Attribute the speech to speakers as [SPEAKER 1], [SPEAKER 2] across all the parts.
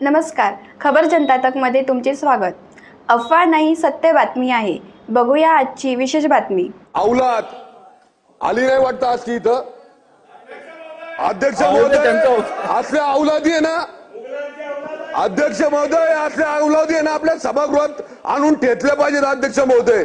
[SPEAKER 1] नमस्कार. खबर जनता तकमध्ये तुमचे स्वागत. अफवा नाही सत्य बातमी आहे. बघूया आजची विशेष बातमी.
[SPEAKER 2] अवलाद आली नाही वाटतं आज ती इथं? अध्यक्ष महोदय
[SPEAKER 3] त्यांचं-
[SPEAKER 2] असल्या अवलादी आहे ना? अध्यक्ष महोदय असल्या अवलादी आहे ना? आपल्या सभागृहात आणून ठेचले पाहिजेत अध्यक्ष महोदय.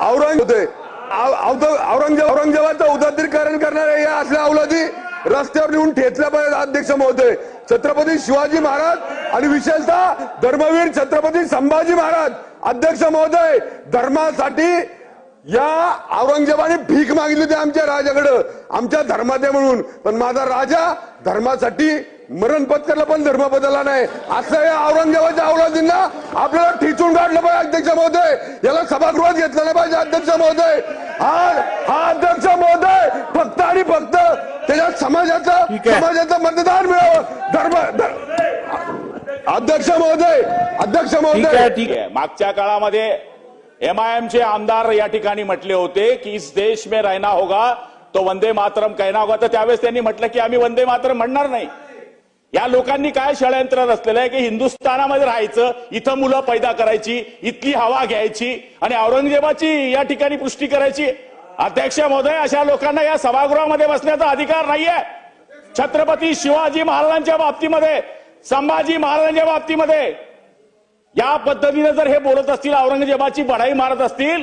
[SPEAKER 2] औरंग होते औरंगजेब औरंगजेबाचं उदात्तीकरण करणारे या असल्या अवलादी रस्त्यावर नेऊन ठेचल्या पाहिजे अध्यक्ष महोदय. छत्रपती शिवाजी महाराज आणि विशेषतः धर्मवीर छत्रपती संभाजी महाराज. अध्यक्ष महोदय धर्मासाठी या औरंगजेबाने भीक मागितली होती आमच्या राजाकडं. आमच्या धर्माते म्हणून. पण माझा राजा धर्मासाठी मरण पत्करला पण धर्म बदलला नाही. असं या औरंगजेबाच्या अवलादींना आपल्याला ठिचून काढलं पाहिजे अध्यक्ष महोदय. याला सभागृहात घेतलं नाही पाहिजे अध्यक्ष महोदय. हा हा अध्यक्ष महोदय फक्त आणि फक्त त्याच्यात समाजाचं. समाजाचं मतदान मिळावं. धर्म धर- अध्यक्ष महोदय अध्यक्ष
[SPEAKER 3] ठीक
[SPEAKER 2] महोदय.
[SPEAKER 3] आहे ठीक आहे
[SPEAKER 4] आहे. मागच्या काळामध्ये एमआयएम चे आमदार या ठिकाणी म्हटले होते की इस देश में रहना होगा तो वंदे मातरम कहना होगा. तर त्यावेळेस त्यांनी म्हटलं की आम्ही वंदे मातरम म्हणणार नाही. या लोकांनी काय षडयंत्र रचलेलं आहे की हिंदुस्थानामध्ये राहायचं इथं मुलं पैदा करायची इथली हवा घ्यायची आणि औरंगजेबाची या ठिकाणी पुष्टी करायची. अध्यक्ष महोदय अशा लोकांना या सभागृहामध्ये बसण्याचा अधिकार नाहीये. छत्रपती शिवाजी महाराजांच्या बाबतीमध्ये संभाजी महाराजांच्या बाबतीमध्ये या पद्धतीने जर हे बोलत असतील औरंगजेबाची बढाई मारत असतील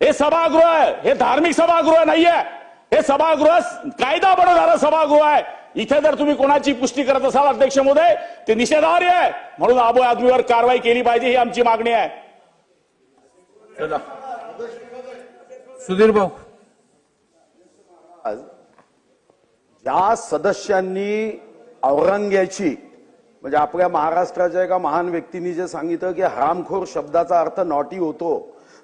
[SPEAKER 4] हे सभागृह आहे. हे धार्मिक सभागृह नाहीये. हे सभागृह कायदा बनवणारं सभागृह आहे. इथे जर तुम्ही कोणाची पुष्टी करत असाल अध्यक्ष महोदय ते निषेधार्ह आहे. म्हणून आबो आदमीवर कारवाई केली पाहिजे ही आमची मागणी आहे.
[SPEAKER 3] सुधीर भाऊ.
[SPEAKER 5] ज्या सदस्यांनी औरंग्याची म्हणजे आपल्या महाराष्ट्राच्या एका महान व्यक्तींनी जे सांगितलं की हरामखोर शब्दाचा अर्थ नॉटी होतो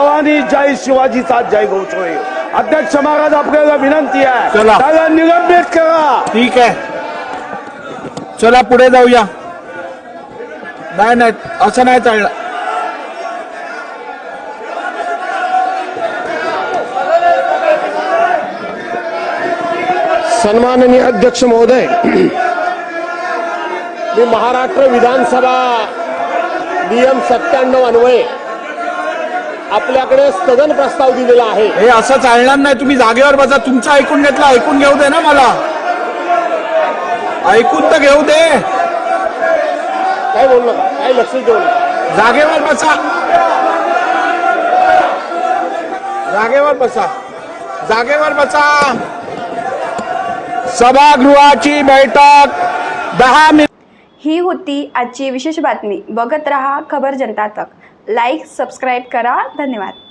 [SPEAKER 5] भवानी जय शिवाजीचा जय घोष होईल अध्यक्ष महाराज आपल्याला विनंती आहे.
[SPEAKER 3] चला.
[SPEAKER 5] त्याला निलंबित करा.
[SPEAKER 3] ठीक आहे. चला पुढे जाऊया. नाही नाही असं नाही चालणार.
[SPEAKER 6] सन्माननीय अध्यक्ष महोदय मी महाराष्ट्र विधानसभा नियम सत्त्याण्णव अन्वये आपल्याकडे स्थगन प्रस्ताव दिलेला आहे.
[SPEAKER 3] हे असं चालणार नाही. तुम्ही जागेवर बसा. तुमचं ऐकून घेतलं ऐकून घेऊ दे ना मला. ऐकून तर घेऊ दे.
[SPEAKER 6] काय बोललो? काय लक्ष देऊ नका.
[SPEAKER 3] जागेवर बसा. जागेवर बसा. जागेवर बसा. सभागृहाची बैठक. दहा मिनिट
[SPEAKER 1] ही होती आजची विशेष बातमी. बघत रहा खबर जनता तक. लाईक सबस्क्राईब करा. धन्यवाद.